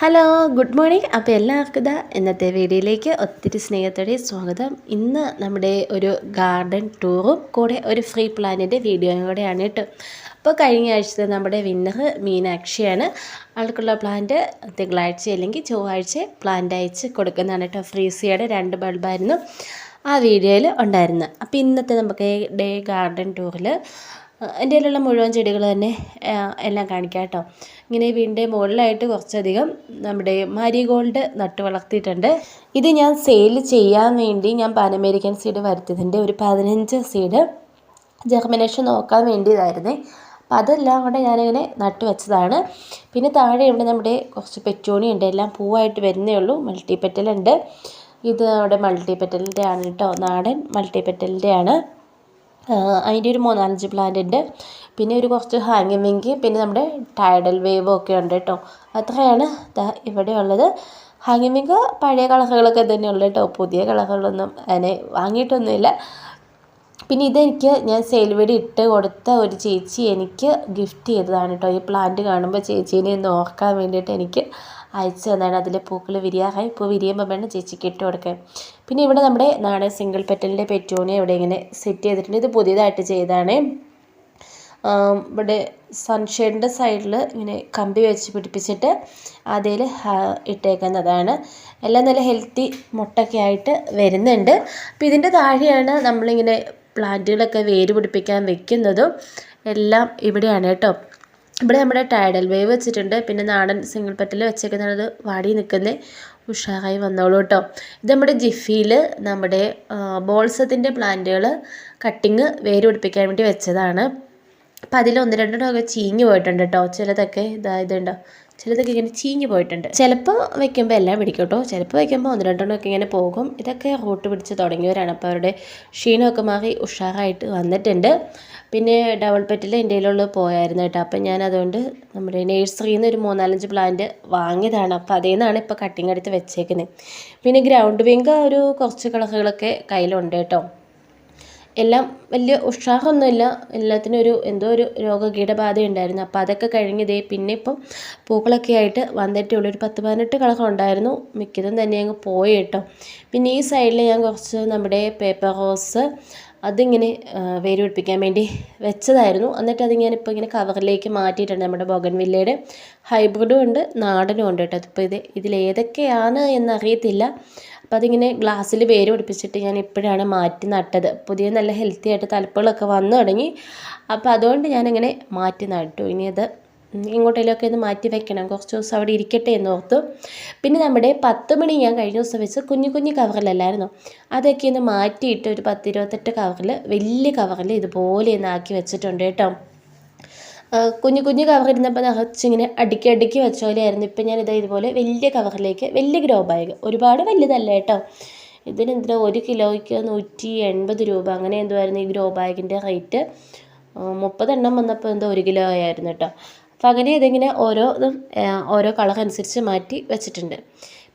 Hello good morning അപ്പോൾ എല്ലാവർക്കും ഇതാ ഇന്നത്തെ വീഡിയോയിലേക്ക് ഒത്തിരി സ്നേഹത്തോടെ സ്വാഗതം. ഇന്ന് നമ്മുടെ ഒരു ഗാർഡൻ ടൂറും കൂടെ ഒരു ഫ്രീ പ്ലാനിന്റെ വീഡിയോയും കൂടെയാണ് കേട്ടോ. അപ്പോൾ കഴിഞ്ഞ ആഴ്ചത്തെ നമ്മുടെ വിന്നർ മീനാക്ഷിയാണ് ആൾക്കുള്ള പ്ലാന്റ് തിങ്കളാഴ്ച അല്ലെങ്കിൽ ചൊവ്വാഴ്ച പ്ലാന്റ് അയച്ച് കൊടുക്കുന്നതാണ് കേട്ടോ. ഫ്രീസിയുടെ രണ്ട് ബൾബായിരുന്നു ആ വീഡിയോയിൽ ഉണ്ടായിരുന്നത്. അപ്പോൾ ഇന്നത്തെ നമുക്ക് ഡേ ഗാർഡൻ ടൂറിൽ എന്റെ കയ്യിലുള്ള മുഴുവൻ ചെടികൾ തന്നെ എല്ലാം കാണിക്കാം കേട്ടോ. ഇങ്ങനെ വീടിന്റെ മുകളിലായിട്ട് കുറച്ചധികം നമ്മുടെ മാരിഗോൾഡ് നട്ട് വളർത്തിയിട്ടുണ്ട്. ഇത് ഞാൻ സെയിൽ ചെയ്യാൻ വേണ്ടി ഞാൻ പാൻ അമേരിക്കൻ സീഡ് വരുത്തിയതിന്റെ ഒരു പതിനഞ്ച് സീഡ് ജെർമിനേഷൻ നോക്കാൻ വേണ്ടിയതായിരുന്നേ അപ്പോൾ അതെല്ലാം കൂടെ ഞാനിങ്ങനെ നട്ട് വെച്ചതാണ്. പിന്നെ താഴെ ഇവിടെ നമ്മുടെ കുറച്ച് പെറ്റോണി ഉണ്ട്. എല്ലാം പൂവായിട്ട് വരുന്നേ ഉള്ളൂ. മൾട്ടി പെറ്റലുണ്ട് ഇത് നമ്മുടെ മൾട്ടി പെറ്റലിന്റെ ആണ് കേട്ടോ. നാടൻ മൾട്ടി പെറ്റലിന്റെ ആണ് അതിന്റെ ഒരു മൂന്നാലഞ്ച് പ്ലാന്റ് ഉണ്ട്. പിന്നെ ഒരു കുറച്ച് ഹാങ്ങിങ് വിങ്കി പിന്നെ നമ്മുടെ ടൈഡൽ വേവ് ഒക്കെ ഉണ്ട് കേട്ടോ. അത്രയാണ് ഇവിടെ ഉള്ളത്. ഹാങ്ങിങ് വിങ്ക് പഴയ കളറുകളൊക്കെ തന്നെ ഉള്ളു കേട്ടോ. പുതിയ കളറുകളൊന്നും അതിനെ വാങ്ങിയിട്ടൊന്നുമില്ല. പിന്നെ ഇതെനിക്ക് ഞാൻ സെയിൽ ഇട്ട് കൊടുത്ത ഒരു ചേച്ചി എനിക്ക് ഗിഫ്റ്റ് ചെയ്തതാണ് കേട്ടോ. ഈ പ്ലാന്റ് കാണുമ്പോൾ ചേച്ചീനെ ഒന്ന് ഓർക്കാൻ വേണ്ടിയിട്ട് എനിക്ക് അയച്ചു തന്നാണ് അതിലെ പൂക്കൾ വിരിയാറായി. പൂ വിരിയുമ്പോൾ വേണം ചേച്ചിക്ക് ഇട്ട് കൊടുക്കാൻ പിന്നെ ഇവിടെ നമ്മുടെ നാടൻ സിംഗിൾ പെറ്റലിന്റെ പെറ്റോണിയ ഇവിടെ ഇങ്ങനെ സെറ്റ് ചെയ്തിട്ടുണ്ട്. ഇത് പുതിയതായിട്ട് ചെയ്താണ് ഇവിടെ സൺഷെയ്ഡിന്റെ സൈഡിൽ ഇങ്ങനെ കമ്പി വെച്ച് പിടിപ്പിച്ചിട്ട് അതിൽ ഇട്ടേക്കുന്നതാണ്. എല്ലാം നല്ല ഹെൽത്തി മുട്ടൊക്കെ ആയിട്ട് വരുന്നുണ്ട്. അപ്പോൾ ഇതിന്റെ താഴെയാണ് നമ്മളിങ്ങനെ പ്ലാന്റുകളൊക്കെ വേര് പിടിപ്പിക്കാൻ വെക്കുന്നതും എല്ലാം ഇവിടെയാണ് കേട്ടോ. ഇവിടെ നമ്മുടെ ടൈഡൽ വേവ് വെച്ചിട്ടുണ്ട്. പിന്നെ നാടൻ സിംഗിൾ പെറ്റൽ വെച്ചേക്കുന്നത് വാടി നിൽക്കുന്നത് ഉഷാറായി വന്നോളൂ കേട്ടോ ഇത് നമ്മുടെ ജിഫിയിൽ നമ്മുടെ ബോൾസത്തിന്റെ പ്ലാന്റുകൾ കട്ടിങ് വേര് പിടിപ്പിക്കാൻ വേണ്ടി വെച്ചതാണ്. അപ്പോൾ അതിൽ ഒന്ന് രണ്ടെണ്ണമൊക്കെ ചീഞ്ഞ് പോയിട്ടുണ്ട് കേട്ടോ ചിലതൊക്കെ ഇതാ ഇതുണ്ടോ? ചിലതൊക്കെ ഇങ്ങനെ ചീഞ്ഞു പോയിട്ടുണ്ട്. ചിലപ്പോൾ വെക്കുമ്പോൾ എല്ലാം പിടിക്കും കേട്ടോ ചിലപ്പോൾ വെക്കുമ്പോൾ ഒന്ന് രണ്ടെണ്ണമൊക്കെ ഇങ്ങനെ പോകും. ഇതൊക്കെ റൂട്ട് പിടിച്ച് തുടങ്ങിയവരാണ്. അപ്പോൾ അവരുടെ ക്ഷീണമൊക്കെ മാറി ഉഷാറായിട്ട് വന്നിട്ടുണ്ട്. പിന്നെ ഡബിൾ പെറ്റിൽ ഇന്ത്യയിലുള്ള പോയായിരുന്നു കേട്ടോ. അപ്പം ഞാൻ അതുകൊണ്ട് നമ്മുടെ നേഴ്സറിയിൽ നിന്ന് ഒരു മൂന്നാലഞ്ച് പ്ലാന്റ് വാങ്ങിയതാണ്. അപ്പോൾ അതിൽ നിന്നാണ് ഇപ്പോൾ കട്ടിങ് എടുത്ത് വെച്ചേക്കുന്നത് പിന്നെ ഗ്രൗണ്ട് വിങ്ക ഒരു കുറച്ച് കളറുകളൊക്കെ കയ്യിലുണ്ട് കേട്ടോ. എല്ലാം വലിയ ഉഷാറൊന്നുമില്ല എല്ലാത്തിനും ഒരു എന്തോ ഒരു രോഗകീടബാധ ഉണ്ടായിരുന്നു അപ്പോൾ അതൊക്കെ കഴിഞ്ഞ് ഇതേ പിന്നെ ഇപ്പം പൂക്കളൊക്കെ ആയിട്ട് വന്നിട്ടേ ഉള്ളൂ. ഒരു പത്ത് പതിനെട്ട് കളർ ഉണ്ടായിരുന്നു. മിക്കതും തന്നെ അങ്ങ് പോയി കേട്ടോ. പിന്നെ ഈ സൈഡിൽ ഞാൻ കുറച്ച് നമ്മുടെ പേപ്പർ റോസ് അതിങ്ങനെ വേര് പിടിപ്പിക്കാൻ വേണ്ടി വെച്ചതായിരുന്നു. എന്നിട്ട് അതിങ്ങനെ ഇപ്പോൾ ഇങ്ങനെ കവറിലേക്ക് മാറ്റിയിട്ടുണ്ട് നമ്മുടെ ബൊഗൻവില്ലയുടെ ഹൈബ്രിഡും ഉണ്ട് നാടനും ഉണ്ട് കേട്ടോ. അതിപ്പോൾ ഇത് ഇതിലേതൊക്കെയാണ് എന്നറിയത്തില്ല. അപ്പോൾ അതിങ്ങനെ ഗ്ലാസ്സിൽ വേര് പിടിപ്പിച്ചിട്ട് ഞാൻ ഇപ്പോഴാണ് മാറ്റി നട്ടത്. പുതിയ നല്ല ഹെൽത്തി ആയിട്ട് തലപ്പുകളൊക്കെ വന്നു തുടങ്ങി. അപ്പോൾ അതുകൊണ്ട് ഞാനിങ്ങനെ മാറ്റി നട്ടു. ഇനി അത് എങ്ങോട്ടേലൊക്കെ ഒന്ന് മാറ്റി വെക്കണം. കുറച്ച് ദിവസം അവിടെ ഇരിക്കട്ടെ എന്ന് ഓർത്തു. പിന്നെ നമ്മുടെ പത്ത് മണി ഞാൻ കഴിഞ്ഞ ദിവസം വെച്ച് കുഞ്ഞു കുഞ്ഞു കവറിലല്ലായിരുന്നു? അതൊക്കെ ഒന്ന് മാറ്റിയിട്ട് ഒരു പത്ത് ഇരുപത്തെട്ട് കവറിൽ വലിയ കവറിൽ ഇതുപോലെ ഒന്ന് ആക്കി വെച്ചിട്ടുണ്ട് കേട്ടോ. കുഞ്ഞു കുഞ്ഞു കവറിരുന്നപ്പോൾ നിറച്ചിങ്ങനെ അടുക്കി അടുക്കി വെച്ച പോലെയായിരുന്നു. ഇപ്പം ഞാനിത് ഇതുപോലെ വലിയ കവറിലേക്ക് വലിയ ഗ്രോ ബാഗ് ഒരുപാട് വലുതല്ല കേട്ടോ. ഇതിനെന്തിനാ ഒരു കിലോയ്ക്ക് നൂറ്റി എൺപത് രൂപ അങ്ങനെ എന്തുമായിരുന്നു ഈ ഗ്രോ ബാഗിന്റെ റേറ്റ്. മുപ്പതെണ്ണം വന്നപ്പോൾ എന്തോ ഒരു കിലോ ആയിരുന്നു കേട്ടോ. അപ്പോൾ അങ്ങനെ ഇതിങ്ങനെ ഓരോ ഓരോ കളർ അനുസരിച്ച് മാറ്റി വെച്ചിട്ടുണ്ട്.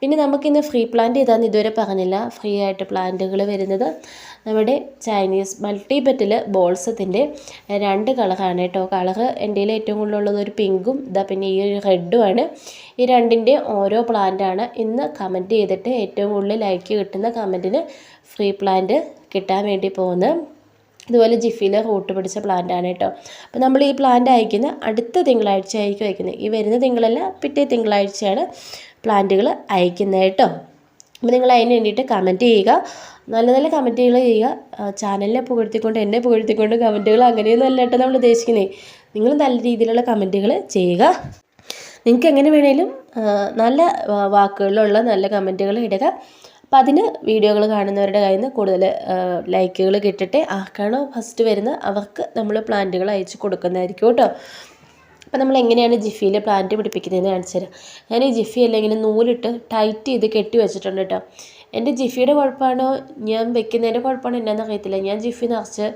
പിന്നെ നമുക്കിന്ന് ഫ്രീ പ്ലാന്റ് ചെയ്താന്ന് ഇതുവരെ പറഞ്ഞില്ല. ഫ്രീ ആയിട്ട് പ്ലാന്റുകൾ വരുന്നത് നമ്മുടെ ചൈനീസ് മൾട്ടി പെറ്റിൽ ബോൾസത്തിന്റെ രണ്ട് കളറാണ് കേട്ടോ. കളറ് എന്റെ ഏറ്റവും കൂടുതലുള്ളത് ഒരു പിങ്കും ഇതാ പിന്നെ ഈ ഒരു റെഡുമാണ് ഈ രണ്ടിന്റെ ഓരോ പ്ലാന്റാണ് ഇന്ന് കമന്റ് ചെയ്തിട്ട് ഏറ്റവും കൂടുതൽ ലൈക്ക് കിട്ടുന്ന കമന്റിന് ഫ്രീ പ്ലാന്റ് കിട്ടാൻ വേണ്ടി പോകുന്നത്. ഇതുപോലെ ജിഫിയിൽ റൂട്ട് പിടിച്ച പ്ലാന്റാണ് കേട്ടോ. അപ്പോൾ നമ്മൾ ഈ പ്ലാന്റ് അയക്കുന്ന അടുത്ത തിങ്കളാഴ്ച ആയിരിക്കും അയക്കുന്നത്. ഈ വരുന്ന തിങ്കളല്ല പിറ്റേ തിങ്കളാഴ്ചയാണ് പ്ലാന്റുകൾ അയക്കുന്നത് കേട്ടോ. അപ്പോൾ നിങ്ങൾ അതിന് വേണ്ടിയിട്ട് കമന്റ് ചെയ്യുക. നല്ല നല്ല കമന്റുകൾ ചെയ്യുക. ചാനലിനെ പുകഴ്ത്തിക്കൊണ്ട് എന്നെ പുകഴ്ത്തിക്കൊണ്ട് കമന്റുകൾ അങ്ങനെയൊന്നും അല്ല കേട്ടോ നമ്മൾ ഉദ്ദേശിക്കുന്നത് നിങ്ങൾ നല്ല രീതിയിലുള്ള കമന്റുകൾ ചെയ്യുക. നിങ്ങൾക്ക് എങ്ങനെ വേണേലും നല്ല വാക്കുകളിലുള്ള നല്ല കമന്റുകൾ ഇടുക. അപ്പം അതിന് വീഡിയോകൾ കാണുന്നവരുടെ കയ്യിൽ നിന്ന് കൂടുതൽ ലൈക്കുകൾ കിട്ടട്ടെ. ആർക്കാണോ ഫസ്റ്റ് വരുന്നത് അവർക്ക് നമ്മൾ പ്ലാന്റുകൾ അയച്ചു കൊടുക്കുന്നതായിരിക്കും കേട്ടോ. അപ്പം നമ്മൾ എങ്ങനെയാണ് ജിഫിയിൽ പ്ലാന്റ് പിടിപ്പിക്കുന്നതെന്ന് കാണിച്ചു തരാം. ഞാൻ ഈ ജിഫി അല്ലെങ്കിൽ നൂലിട്ട് ടൈറ്റ് ചെയ്ത് കെട്ടി വെച്ചിട്ടുണ്ട് കേട്ടോ. എന്റെ ജിഫിയുടെ കുഴപ്പമാണോ? ഞാൻ വെക്കുന്നതിന്റെ കുഴപ്പമാണോ? എന്നാന്ന് അറിയത്തില്ല. ഞാൻ ജിഫി നിറച്ച്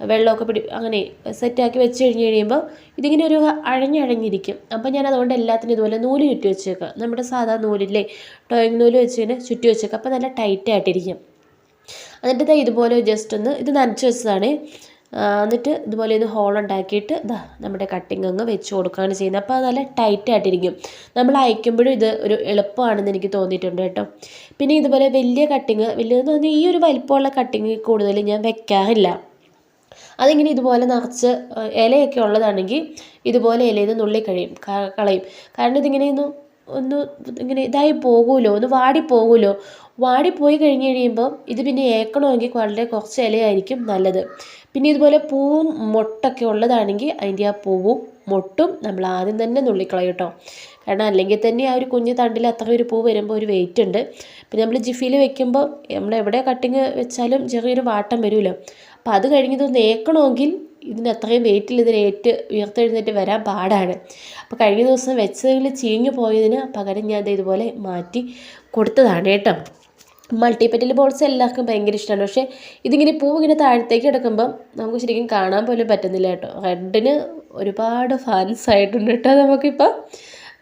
വെള്ളമൊക്കെ പിടി അങ്ങനെ സെറ്റാക്കി വെച്ച് കഴിഞ്ഞ് കഴിയുമ്പോൾ ഇതിങ്ങനെ ഒരു അഴഞ്ഞഴഞ്ഞിരിക്കും അപ്പോൾ ഞാൻ അതുകൊണ്ട് എല്ലാത്തിനും ഇതുപോലെ നൂൽ ചുറ്റി വെച്ചേക്കാം നമ്മുടെ സാധാ നൂലില്ലേ? ടോയിങ് നൂൽ വെച്ച് ഇങ്ങനെ ചുറ്റി വെച്ചേക്കാം അപ്പോൾ നല്ല ടൈറ്റായിട്ടിരിക്കും എന്നിട്ട് ഇതാ ഇതുപോലെ ജസ്റ്റ് ഒന്ന് ഇത് നനച്ച് വെച്ചതാണ്. എന്നിട്ട് ഇതുപോലെ ഒന്ന് ഹോൾ ഉണ്ടാക്കിയിട്ട് ഇതാ നമ്മുടെ കട്ടിങ് അങ്ങ് വെച്ച് കൊടുക്കുകയാണ് ചെയ്യുന്നത്. അപ്പോൾ അത് നല്ല ടൈറ്റ് ആയിട്ടിരിക്കും. നമ്മൾ അയക്കുമ്പോഴും ഇത് ഒരു എളുപ്പമാണെന്ന് എനിക്ക് തോന്നിയിട്ടുണ്ട് കേട്ടോ. പിന്നെ ഇതുപോലെ വലിയ കട്ടിങ് പറഞ്ഞാൽ ഈ ഒരു വലിപ്പമുള്ള കട്ടിങ് കൂടുതൽ ഞാൻ വെക്കാറില്ല. അതിങ്ങനെ ഇതുപോലെ നിറച്ച് ഇലയൊക്കെ ഉള്ളതാണെങ്കിൽ ഇതുപോലെ ഇലയിൽ നിന്ന് നുള്ളി കഴിയും കളയും. കാരണം ഇതിങ്ങനെ ഒന്ന് ഒന്ന് ഇങ്ങനെ ഇതായി പോകുമല്ലോ ഒന്ന് വാടിപ്പോകുമല്ലോ വാടിപ്പോയി കഴിഞ്ഞ് കഴിയുമ്പോൾ ഇത് പിന്നെ ഏക്കണമെങ്കിൽ വളരെ കുറച്ച് ഇലയായിരിക്കും നല്ലത്. പിന്നെ ഇതുപോലെ പൂവും മൊട്ടൊക്കെ ഉള്ളതാണെങ്കിൽ അതിന്റെ ആ പൂവും മൊട്ടും നമ്മൾ ആദ്യം തന്നെ നുള്ളിക്കളയും കേട്ടോ. കാരണം അല്ലെങ്കിൽ തന്നെ ആ ഒരു കുഞ്ഞു തണ്ടിൽ അത്ര ഒരു പൂ വരുമ്പോൾ ഒരു വെയിറ്റ് ഉണ്ട്. പിന്നെ നമ്മൾ ജിഫിയിൽ വെക്കുമ്പോൾ നമ്മൾ എവിടെ കട്ടിങ് വെച്ചാലും ചെറിയൊരു വാട്ടം വരുമല്ലോ അപ്പോൾ അത് കഴിഞ്ഞത് ഏക്കണമെങ്കിൽ ഇതിന് അത്രയും വെയിറ്റിൽ ഇതിന് ഏറ്റ് ഉയർത്തെഴുന്നേറ്റ് വരാൻ പാടാണ്. അപ്പോൾ കഴിഞ്ഞ ദിവസം വെച്ചതിൽ ചീഞ്ഞു പോയതിന് പകരം ഞാൻ ഇതുപോലെ മാറ്റി കൊടുത്തതാണ് കേട്ടോ. മൾട്ടിപ്പറ്റൽ ബോൾസ് എല്ലാവർക്കും ഭയങ്കര ഇഷ്ടമാണ് പക്ഷേ ഇതിങ്ങനെ പൂ ഇങ്ങനെ താഴത്തേക്ക് കിടക്കുമ്പം നമുക്ക് ശരിക്കും കാണാൻ പോലും പറ്റുന്നില്ല കേട്ടോ. റെഡിന് ഒരുപാട് ഫാൻസ് ആയിട്ടുണ്ട് കേട്ടോ നമുക്കിപ്പോൾ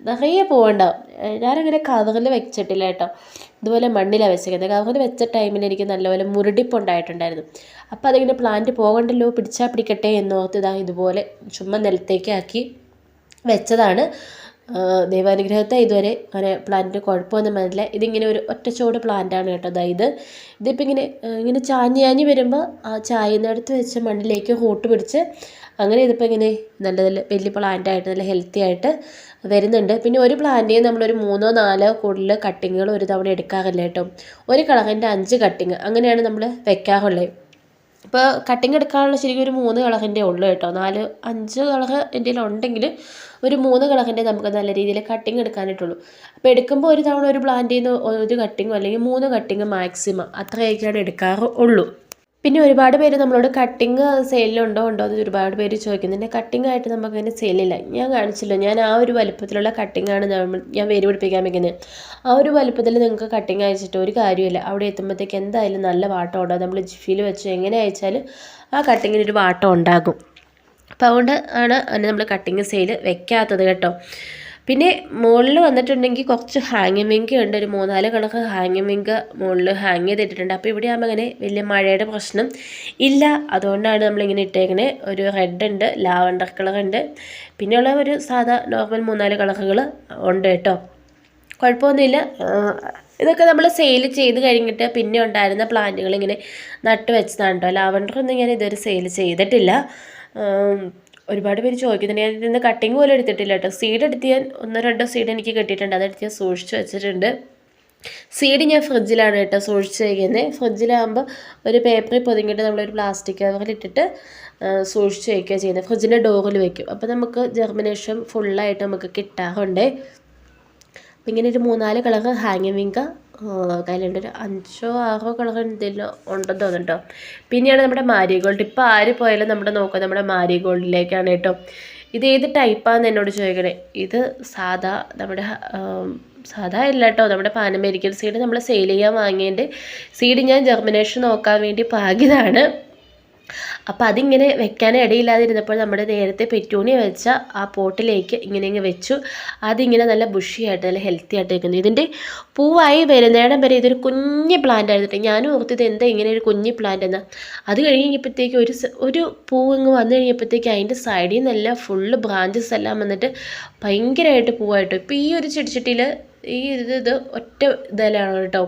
നിറയെ പൂവുണ്ടാവും. ഞാനങ്ങനെ കവറിൽ വെച്ചിട്ടില്ല കേട്ടോ. ഇതുപോലെ മണ്ണിലാണ് വെച്ചേക്കുന്നത്. കവറിൽ വെച്ച ടൈമിൽ എനിക്ക് നല്ലപോലെ മുരടിപ്പുണ്ടായിട്ടുണ്ടായിരുന്നു. അപ്പോൾ അതിങ്ങനെ പ്ലാന്റ് പോകണ്ടല്ലോ പിടിച്ചാൽ പിടിക്കട്ടെ എന്നോർത്ത് ഇതാ ഇതുപോലെ ചുമ്മാ നിലത്തേക്കാക്കി വെച്ചതാണ്. ദൈവാനുഗ്രഹത്തെ ഇതുവരെ അങ്ങനെ പ്ലാന്റിന് കുഴപ്പമൊന്നും വന്നില്ല. ഇതിങ്ങനെ ഒരു ഒറ്റച്ചോട് പ്ലാന്റാണ് കേട്ടോ അതായത് ഇതിപ്പോൾ ഇങ്ങനെ ഇങ്ങനെ ചാഞ്ഞ് ചാഞ്ഞ് വരുമ്പോൾ ആ ചായുന്നിടത്ത് വെച്ച് മണ്ണിലേക്ക് റൂട്ട് പിടിച്ച് അങ്ങനെ ഇതിപ്പോൾ ഇങ്ങനെ നല്ല നല്ല വലിയ പ്ലാന്റായിട്ട് നല്ല ഹെൽത്തി ആയിട്ട് വരുന്നുണ്ട്. പിന്നെ ഒരു പ്ലാന്റിൽ നമ്മളൊരു മൂന്നോ നാലോ കൂടുതൽ കട്ടിങ്ങുകൾ ഒരു തവണ എടുക്കാറില്ല കേട്ടോ. ഒരു കളകന്റെ അഞ്ച് കട്ടിങ് അങ്ങനെയാണ് നമ്മൾ വെക്കാറുള്ളത്. ഇപ്പോൾ കട്ടിങ് എടുക്കാനുള്ള ശരിക്കും ഒരു മൂന്ന് കളറിന്റെ ഉള്ളൂ കേട്ടോ. നാല് അഞ്ച് കളർ എന്റെ ഉണ്ടെങ്കിൽ ഒരു മൂന്ന് കളറിന്റെ നമുക്ക് നല്ല രീതിയിൽ കട്ടിങ് എടുക്കാനായിട്ടുള്ളൂ. അപ്പോൾ എടുക്കുമ്പോൾ ഒരു തവണ ഒരു പ്ലാന്റിൽ നിന്ന് ഒരു കട്ടിങ്ങോ അല്ലെങ്കിൽ മൂന്ന് കട്ടിങ് മാക്സിമം അത്രയൊക്കെയാണ് എടുക്കാറ് ഉള്ളൂ. പിന്നെ ഒരുപാട് പേര് നമ്മളോട് കട്ടിങ് സെയിലുണ്ടോ ഉണ്ടോ എന്ന് ഒരുപാട് പേര് ചോദിക്കുന്നുണ്ട് കട്ടിങ് ആയിട്ട് നമുക്ക് അങ്ങനെ സെയിലില്ല ഞാൻ കാണിച്ചില്ല ഞാൻ ആ ഒരു വലുപ്പത്തിലുള്ള കട്ടിങ്ങാണ് ആണ് ഞാൻ വേര് പിടിപ്പിക്കാൻ വെക്കുന്നത് ആ ഒരു വലുപ്പത്തിൽ നിങ്ങൾക്ക് കട്ടിങ് അയച്ചിട്ട് ഒരു കാര്യമില്ല അവിടെ എത്തുമ്പോഴത്തേക്ക് എന്തായാലും നല്ല വാട്ടം ഉണ്ടാകും നമ്മൾ ജിഫിയിൽ വെച്ച് എങ്ങനെ അയച്ചാലും ആ കട്ടിങ്ങിന് ഒരു വാട്ടം ഉണ്ടാകും. അപ്പോൾ അതുകൊണ്ട് ആണ് നമ്മൾ കട്ടിങ് സെയിൽ വെക്കാത്തത് കേട്ടോ. പിന്നെ മുകളിൽ വന്നിട്ടുണ്ടെങ്കിൽ കുറച്ച് ഹാങ്ങിങ് വിങ്ക് ഉണ്ട്. ഒരു മൂന്നാൽ കണക്ക് ഹാങ്ങിങ് വിങ്ക് മുകളിൽ ഹാങ് ചെയ്തിട്ടുണ്ട് അപ്പോൾ ഇവിടെ ആകുമ്പോൾ അങ്ങനെ വലിയ മഴയുടെ പ്രശ്നം ഇല്ല. അതുകൊണ്ടാണ് നമ്മളിങ്ങനെ ഇട്ടേക്കണേ. ഒരു റെഡ് ഉണ്ട് ലാവണ്ടർ കളർ ഉണ്ട്. പിന്നെയുള്ള ഒരു സാധാ നോർമൽ മൂന്നാൽ കളറുകൾ ഉണ്ട് കേട്ടോ. കുഴപ്പമൊന്നുമില്ല. ഇതൊക്കെ നമ്മൾ സെയിൽ ചെയ്ത് കഴിഞ്ഞിട്ട് പിന്നെ ഉണ്ടായിരുന്ന പ്ലാന്റുകൾ ഇങ്ങനെ നട്ട് വെച്ചതാണ് കേട്ടോ. ലാവണ്ടർ ഒന്നും ഞാൻ ഇതുവരെ സെയിൽ ചെയ്തിട്ടില്ല. ഒരുപാട് പേര് ചോദിക്കുന്നുണ്ട് ഞാൻ ഇതിന്ന് കട്ടിങ് പോലും എടുത്തിട്ടില്ല കേട്ടോ സീഡ് എടുത്ത് ഞാൻ ഒന്നോ രണ്ടോ സീഡ് എനിക്ക് കിട്ടിയിട്ടുണ്ട്. അതെടുത്ത് ഞാൻ സൂക്ഷിച്ച് വെച്ചിട്ടുണ്ട്. സീഡ് ഞാൻ ഫ്രിഡ്ജിലാണ് കേട്ടോ സൂക്ഷിച്ച് വയ്ക്കുന്നത് ഫ്രിഡ്ജിലാകുമ്പോൾ ഒരു പേപ്പറിൽ പൊതിഞ്ഞിട്ട് നമ്മളൊരു പ്ലാസ്റ്റിക് കവറിലിട്ടിട്ട് സൂക്ഷിച്ച് വയ്ക്കുക ചെയ്യുന്നത് ഫ്രിഡ്ജിന്റെ ഡോറിൽ വയ്ക്കും അപ്പോൾ നമുക്ക് ജെർമിനേഷൻ ഫുള്ളായിട്ട് നമുക്ക് കിട്ടാറുണ്ട്. അപ്പം ഇങ്ങനെ ഒരു മൂന്നാൽ കളർ ഹാങ്ങിങ് വിങ്ക കയ്യിലുണ്ട് ഒരു അഞ്ചോ ആറോ കളർ എന്തെങ്കിലും ഉണ്ടെന്ന് തോന്നുന്നുണ്ടോ പിന്നെയാണ് നമ്മുടെ മാരിഗോൾഡ്. ഇപ്പോൾ ആര് പോയാലും നമ്മുടെ നോക്കുക നമ്മുടെ മാരിഗോൾഡിലേക്കാണ് കേട്ടോ. ഇത് ഏത് ടൈപ്പാണെന്ന് എന്നോട് ചോദിക്കണേ. ഇത് സാധാ നമ്മുടെ സാധാ അല്ല കേട്ടോ. നമ്മുടെ പാനമേരിക്കൽ സീഡ് നമ്മൾ സെയിൽ ചെയ്യാൻ വാങ്ങിയതിന്റെ സീഡ് ഞാൻ ജെർമിനേഷൻ നോക്കാൻ വേണ്ടി പാകിയതാണ്. അപ്പോൾ അതിങ്ങനെ വെക്കാൻ ഇടയില്ലാതിരുന്നപ്പോൾ നമ്മുടെ നേരത്തെ പെറ്റൂണി വെച്ച ആ പോട്ടിലേക്ക് ഇങ്ങനെ ഇങ്ങനെ വെച്ചു. അതിങ്ങനെ നല്ല ബുഷിയായിട്ട് നല്ല ഹെൽത്തി ആയിട്ട് വെക്കുന്നു. ഇതിന്റെ പൂവായി വരുന്നിടം വരെ ഇതൊരു കുഞ്ഞ് പ്ലാന്റ് ആയിരുന്നു ഞാനും ഓർത്തത് എന്താ ഇങ്ങനെ ഒരു കുഞ്ഞ് പ്ലാന്റ് എന്നാൽ അത് കഴിഞ്ഞപ്പോഴത്തേക്ക് ഒരു ഒരു പൂ ഇങ്ങ് വന്നു കഴിഞ്ഞപ്പോഴത്തേക്ക് അതിന്റെ സൈഡിൽ നിന്നെല്ലാം ഫുള്ള് ബ്രാഞ്ചസ് എല്ലാം വന്നിട്ട് ഭയങ്കരമായിട്ട് പൂവായിട്ട്. ഇപ്പോൾ ഈ ഒരു ചെടിച്ചട്ടിയിൽ ഈ ഇത് ഇത് ഒറ്റ ഇതിലാണ് കേട്ടോ.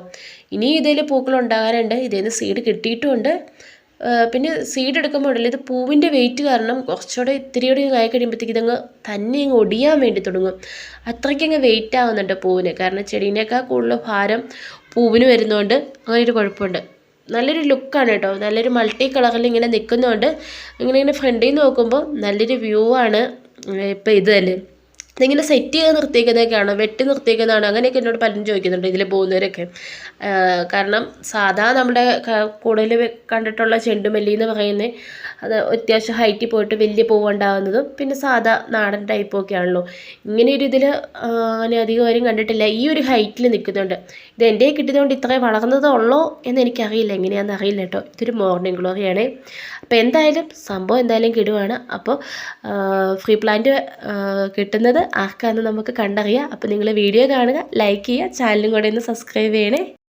ഇനി ഇതിൽ പൂക്കൾ ഉണ്ടാകാനുണ്ട്. ഇതിൽ നിന്ന് സീഡ് കിട്ടിയിട്ടുമുണ്ട്. പിന്നെ സീഡ് എടുക്കുമ്പോൾ ഉണ്ടല്ലോ ഇത് പൂവിന്റെ വെയിറ്റ് കാരണം കുറച്ചുകൂടെ ഇത്തിരിയോടെ ആയി കഴിയുമ്പോഴത്തേക്ക് ഇതങ്ങ് തന്നെ അങ്ങ് ഒടിയാൻ വേണ്ടി തുടങ്ങും. അത്രയ്ക്കങ്ങ് വെയിറ്റ് ആവുന്നുണ്ട് പൂവിന്. കാരണം ചെടീനേക്കാൾ കൂടുതൽ ഭാരം പൂവിന് വരുന്നതുകൊണ്ട് അങ്ങനെ ഒരു കുഴപ്പമുണ്ട്. നല്ലൊരു ലുക്കാണ് കേട്ടോ. നല്ലൊരു മൾട്ടി കളറിൽ ഇങ്ങനെ നിൽക്കുന്നതുകൊണ്ട് ഇങ്ങനെ ഇങ്ങനെ ഫ്രണ്ടിൽ നിന്ന് നോക്കുമ്പോൾ നല്ലൊരു വ്യൂ ആണ് ഇപ്പം ഇത് തന്നെ. ഇതിങ്ങനെ സെറ്റ് ചെയ്ത് നിർത്തിയിരിക്കുന്നതൊക്കെയാണ് വെട്ടി നിർത്തിയിരിക്കുന്നതാണ് അങ്ങനെയൊക്കെ എന്നോട് പലരും ചോദിക്കുന്നുണ്ട് ഇതിൽ പോകുന്നവരൊക്കെ. കാരണം സാധാ നമ്മുടെ കൂടുതൽ കണ്ടിട്ടുള്ള ചെണ്ടുമല്ലി എന്ന് പറയുന്നത് അത് അത്യാവശ്യം ഹൈറ്റിൽ പോയിട്ട് വലിയ പൂവുണ്ടാകുന്നതും പിന്നെ സാധാ നാടൻ ടൈപ്പൊക്കെ ആണല്ലോ. ഇങ്ങനെ ഒരു ഇതിൽ അങ്ങനെ അധികം ആരും കണ്ടിട്ടില്ല. ഈ ഒരു ഹൈറ്റിൽ നിൽക്കുന്നുണ്ട്. ഇത് എന്റെ കിട്ടിയതുകൊണ്ട് ഇത്രയും വളർന്നതേ ഉള്ളോ എന്ന് എനിക്കറിയില്ല. എങ്ങനെയാണെന്ന് അറിയില്ല കേട്ടോ. ഇതൊരു മോർണിംഗ് ഗ്ലോറിയാണ് അപ്പോൾ എന്തായാലും സംഭവം എന്തായാലും കിടുവാണ്. അപ്പോൾ ഫ്രീ പ്ലാന്റ് കിട്ടുന്നത് ആർക്കാന്ന് നമുക്ക് കണ്ടറിയാം. അപ്പോൾ നിങ്ങൾ വീഡിയോ കാണുക ലൈക്ക് ചെയ്യുക ചാനലും കൂടെ ഒന്ന് സബ്സ്ക്രൈബ് ചെയ്യണേ.